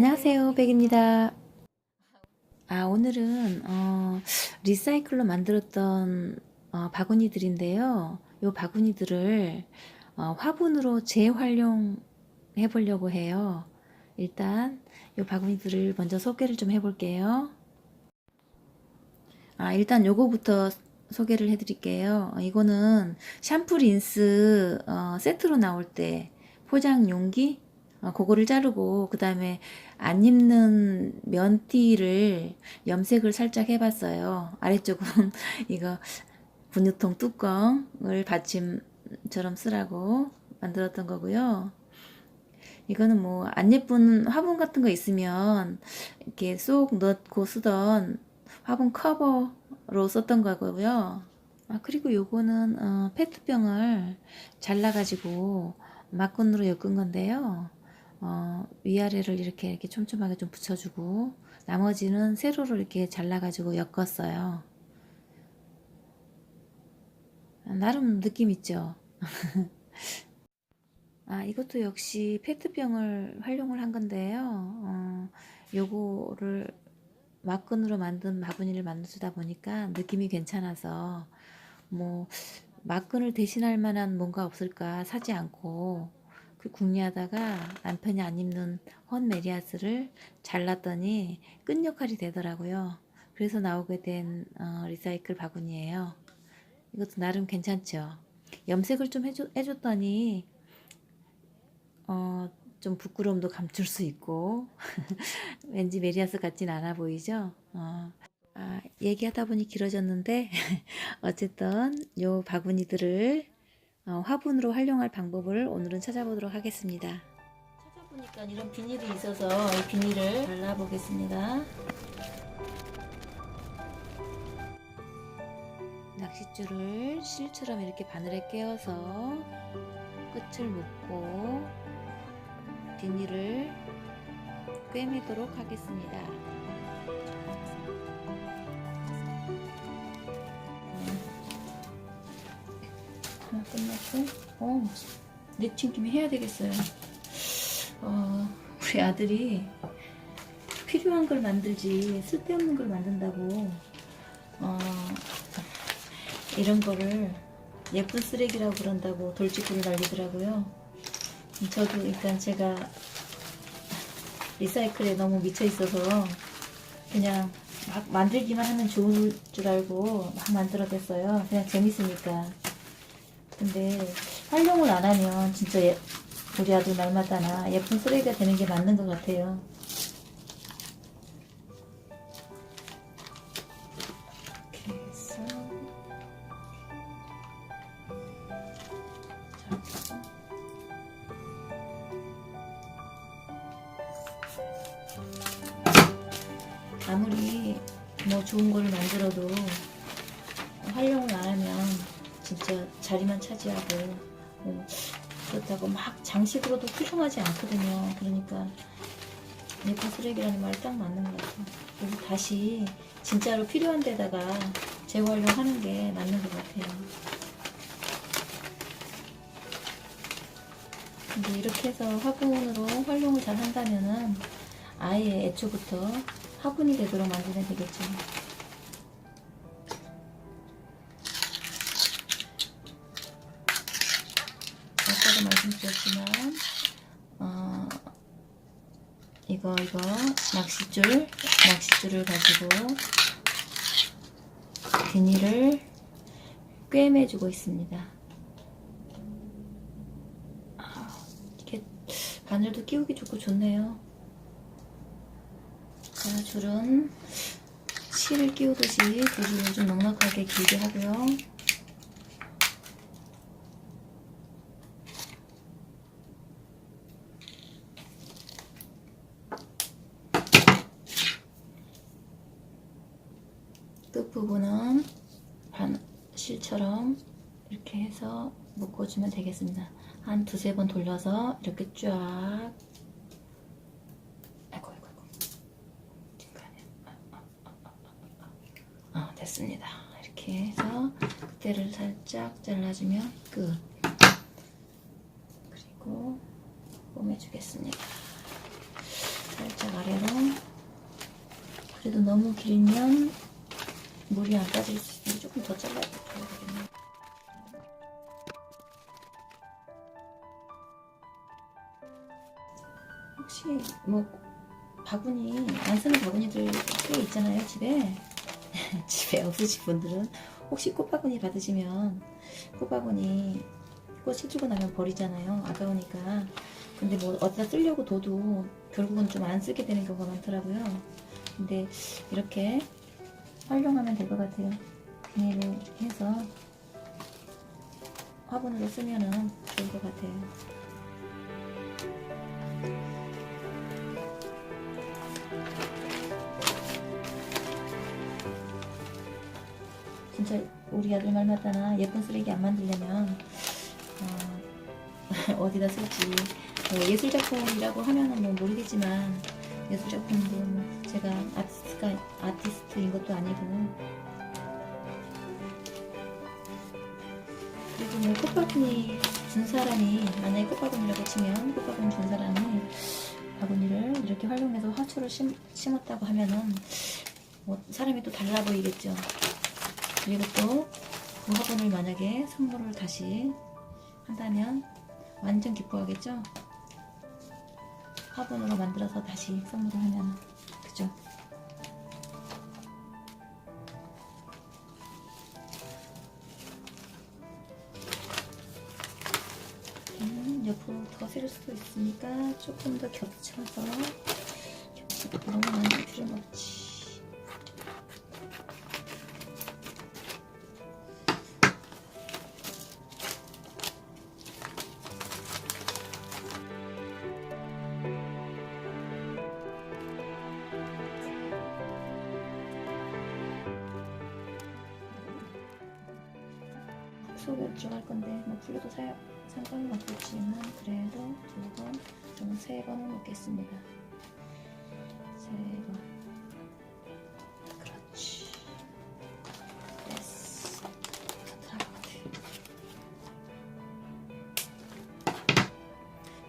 안녕하세요, 백입니다. 아, 오늘은 어, 리사이클로 만들었던 어, 바구니들인데요. 이 바구니들을 어, 화분으로 재활용해 보려고 해요. 일단 이 바구니들을 먼저 소개를 좀 해볼게요. 아, 일단 요거부터 소개를 해드릴게요. 어, 이거는 샴푸 린스 어, 세트로 나올 때 포장 용기 어, 그거를 자르고 그 다음에 안 입는 면티를 염색을 살짝 해봤어요. 아래쪽은 이거 분유통 뚜껑을 받침처럼 쓰라고 만들었던 거고요. 이거는 뭐 안 예쁜 화분 같은 거 있으면 이렇게 쏙 넣고 쓰던 화분 커버로 썼던 거고요. 아, 그리고 요거는 어, 페트병을 잘라가지고 막건으로 엮은 건데요. 어, 위아래를 이렇게 이렇게 촘촘하게 좀 붙여주고 나머지는 세로로 이렇게 잘라가지고 엮었어요. 아, 나름 느낌 있죠. 아 이것도 역시 페트병을 활용을 한 건데요. 어, 요거를 막근으로 만든 바구니를 만들다 보니까 느낌이 괜찮아서 뭐 막근을 대신할 만한 뭔가 없을까 사지 않고 그 궁리하다가 남편이 안 입는 헌 메리아스를 잘랐더니 끈 역할이 되더라고요. 그래서 나오게 된 어, 리사이클 바구니예요. 이것도 나름 괜찮죠. 염색을 좀 해줘, 해줬더니 어, 좀 부끄러움도 감출 수 있고 왠지 메리아스 같진 않아 보이죠. 어, 아, 얘기하다 보니 길어졌는데 어쨌든 요 바구니들을 어, 화분으로 활용할 방법을 오늘은 찾아보도록 하겠습니다. 찾아보니까 이런 비닐이 있어서 이 비닐을 발라보겠습니다. 낚싯줄을 실처럼 이렇게 바늘에 끼워서 끝을 묶고 비닐을 꿰매도록 하겠습니다. 끝났고, 어, 내친 김에 해야 되겠어요. 어, 우리 아들이 필요한 걸 만들지 쓸데없는 걸 만든다고 어, 이런 거를 예쁜 쓰레기라고 그런다고 돌직구를 날리더라고요. 저도 일단 제가 리사이클에 너무 미쳐 있어서 그냥 막 만들기만 하면 좋을 줄 알고 막 만들어댔어요. 그냥 재밌으니까. 근데 활용을 안 하면 진짜 예, 우리 아들 말마다나 예쁜 쓰레기가 되는 게 맞는 것 같아요. 아무리 뭐 좋은 거를 만들어도 차지하고 뭐 그렇다고 막 장식으로도 훌륭하지 않거든요. 그러니까 네파 쓰레기라는 말이 딱 맞는 것 같아요. 그래서 다시 진짜로 필요한 데다가 재활용하는 게 맞는 것 같아요. 근데 이렇게 해서 화분으로 활용을 잘 한다면은 아예 애초부터 화분이 되도록 만들면 되겠죠. 말씀드렸지만 어, 이거 이거 낚싯줄 낚싯줄을 가지고 비닐을 꿰매주고 있습니다. 아, 이게 바늘도 끼우기 좋고 좋네요. 자, 줄은 실을 끼우듯이 두 줄을 좀 넉넉하게 길게 하고요. 끝부분은 반 실처럼 이렇게 해서 묶어주면 되겠습니다. 한 두세 번 돌려서 이렇게 쫙 아이고 아이고 아이고 아 됐습니다. 이렇게 해서 끝에를 살짝 잘라주면 끝 그리고 꿰매주겠습니다. 자, 살짝 아래로 그래도 너무 길면 물이 안 빠질 수 있으니 조금 더 잘라야 되겠 혹시 뭐 바구니 안 쓰는 바구니들 꽤 있잖아요 집에? 집에 없으신 분들은 혹시 꽃바구니 받으시면 꽃바구니 꽃 시주고 나면 버리잖아요 아까우니까. 근데 뭐 어디다 쓰려고 둬도 결국은 좀 안 쓰게 되는 경우가 많더라고요. 근데 이렇게 활용하면 될 것 같아요. 비닐을 해서 화분으로 쓰면은 좋을 것 같아요 우리 아들 말 맞다나 예쁜 쓰레기 안 만들려면 어, 어디다 쓸지 뭐 예술 작품이라고 하면은 뭐 모르겠지만 예술 작품도 뭐 제가 아티스트가 아티스트인 것도 아니고 그리고 뭐 꽃바구니 준 사람이 만약에 꽃바구니라고 치면 꽃바구니 준 사람이 바구니를 이렇게 활용해서 화초를 심, 심었다고 하면은 뭐 사람이 또 달라 보이겠죠. 그리고 또 그 화분을 만약에 선물을 다시 한다면 완전 기뻐하겠죠? 화분으로 만들어서 다시 선물을 하면 그죠? 음, 옆으로 더 쓸 수도 있으니까 조금 더 겹쳐서 겹쳐서 너무 많이 필요는 없지 들어갈 건데 뭐 풀려도 사, 상관은 없겠지만 그래도 두 번, 저는 세 번은 놓겠습니다. 세 번. 그렇지. 됐어.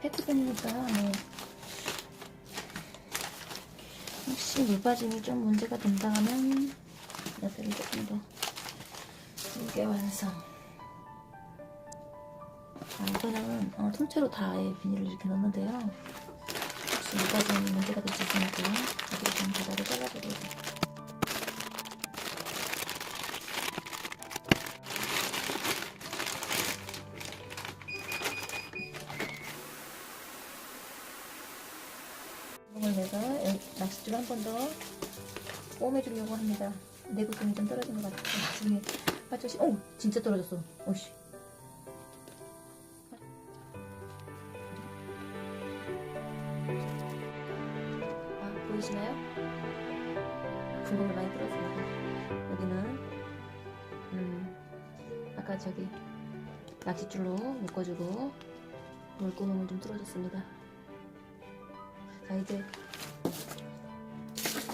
페트병이니까 뭐 혹시 물 빠짐이 좀 문제가 된다면 여드를 조금 더 두개 완성. 아, 이거는 어, 통째로 다 비닐을 이렇게 넣는데요. 혹시 물까지 문제가 될수 있으니까 여기를 좀 바닥을 구멍을 내서 낚싯줄 한번 더 꿰매주려고 합니다. 내구성이 좀 떨어진 것 같아요. 나중에 빠져시, 오! 진짜 떨어졌어. 오씨. 저기 낚싯줄로 묶어주고 물구멍을 좀 뚫어줬습니다. 자, 이제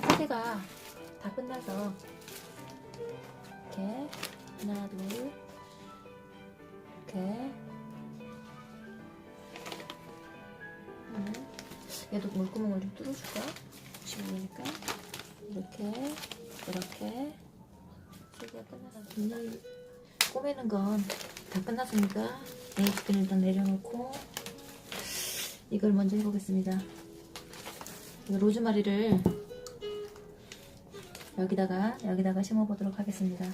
화대가 다 끝나서 이렇게 하나, 둘, 이렇게 하면 얘도 물구멍을 좀 뚫어줄까? 지우니까 이렇게 이렇게 세개가 끝나서 비 닐 꼬매는 건 다 끝났으니까 네이프를 일단 내려놓고 이걸 먼저 해보겠습니다. 이 로즈마리를 여기다가 여기다가 심어보도록 하겠습니다.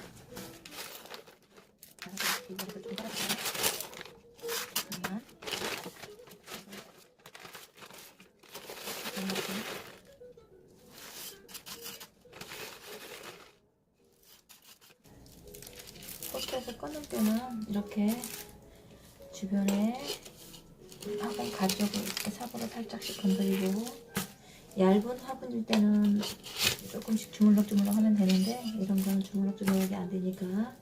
이거를 좀 깔아줄게요. 잠깐만. 이렇게. 꽃에서 꺼낼 때는 이렇게 주변에 화분 가죽을 이렇게 삽으로 살짝씩 건드리고 얇은 화분일 때는 조금씩 주물럭주물럭 하면 되는데 이런 거는 주물럭주물럭이 안 되니까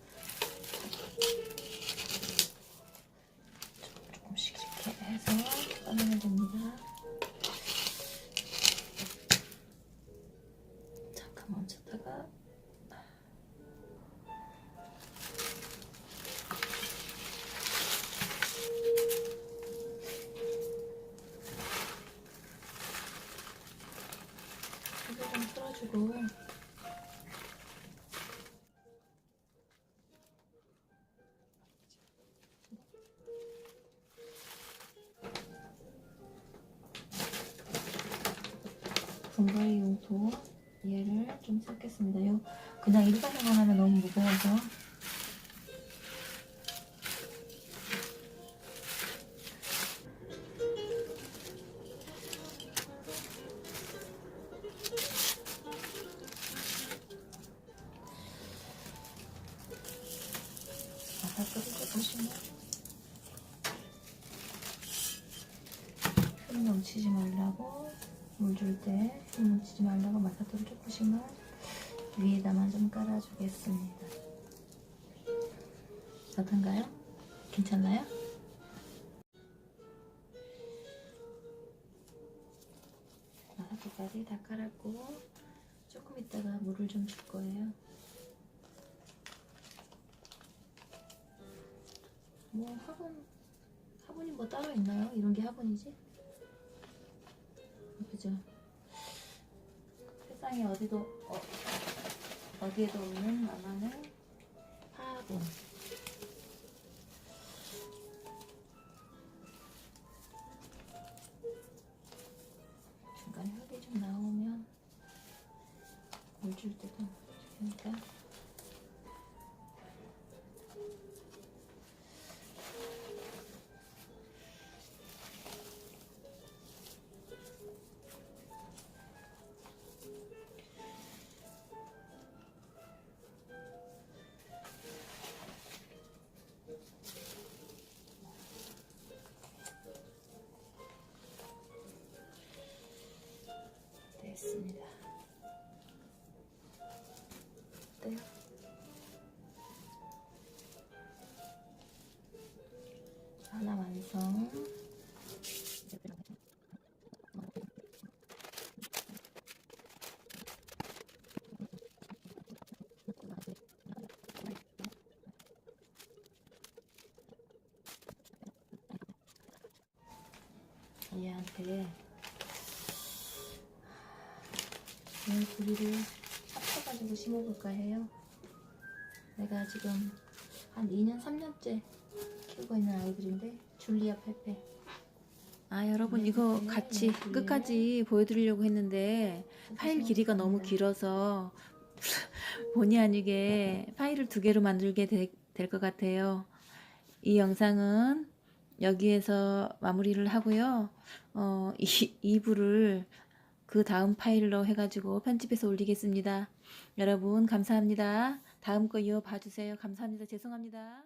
분갈이 용토 얘를 좀 섞겠습니다. 요 그냥 일반적으로 하면 너무 무거워서 흠 넘치지 말라고 물줄때흠 넘치지 말라고 마사토를 조금씩만 위에다만 좀 깔아주겠습니다. 어떤가요? 괜찮나요? 마사토까지 다 깔았고 조금 있다가 물을 좀 줄 거예요. 뭐 화분 화분이 뭐 따로 있나요? 이런 게 화분이지? 그죠? 세상에 어디도 어, 어디에도 없는 나만의 화분. 됐습니다. 어때요? 하나 완성. 얘한테 이 구리를 합쳐가지고 심어볼까 해요. 내가 지금 한 2년, 3년째 키우고 있는 아이들인데 줄리아 페페. 아 여러분 이거 네, 같이 네. 끝까지 보여드리려고 했는데 파일 길이가 너무 길어서 본의 아니게 파일을 두 개로 만들게 될 것 같아요. 이 영상은 여기에서 마무리를 하고요. 어, 이 2부를 그 다음 파일로 해가지고 편집해서 올리겠습니다. 여러분 감사합니다. 다음 거 이어 봐주세요. 감사합니다. 죄송합니다.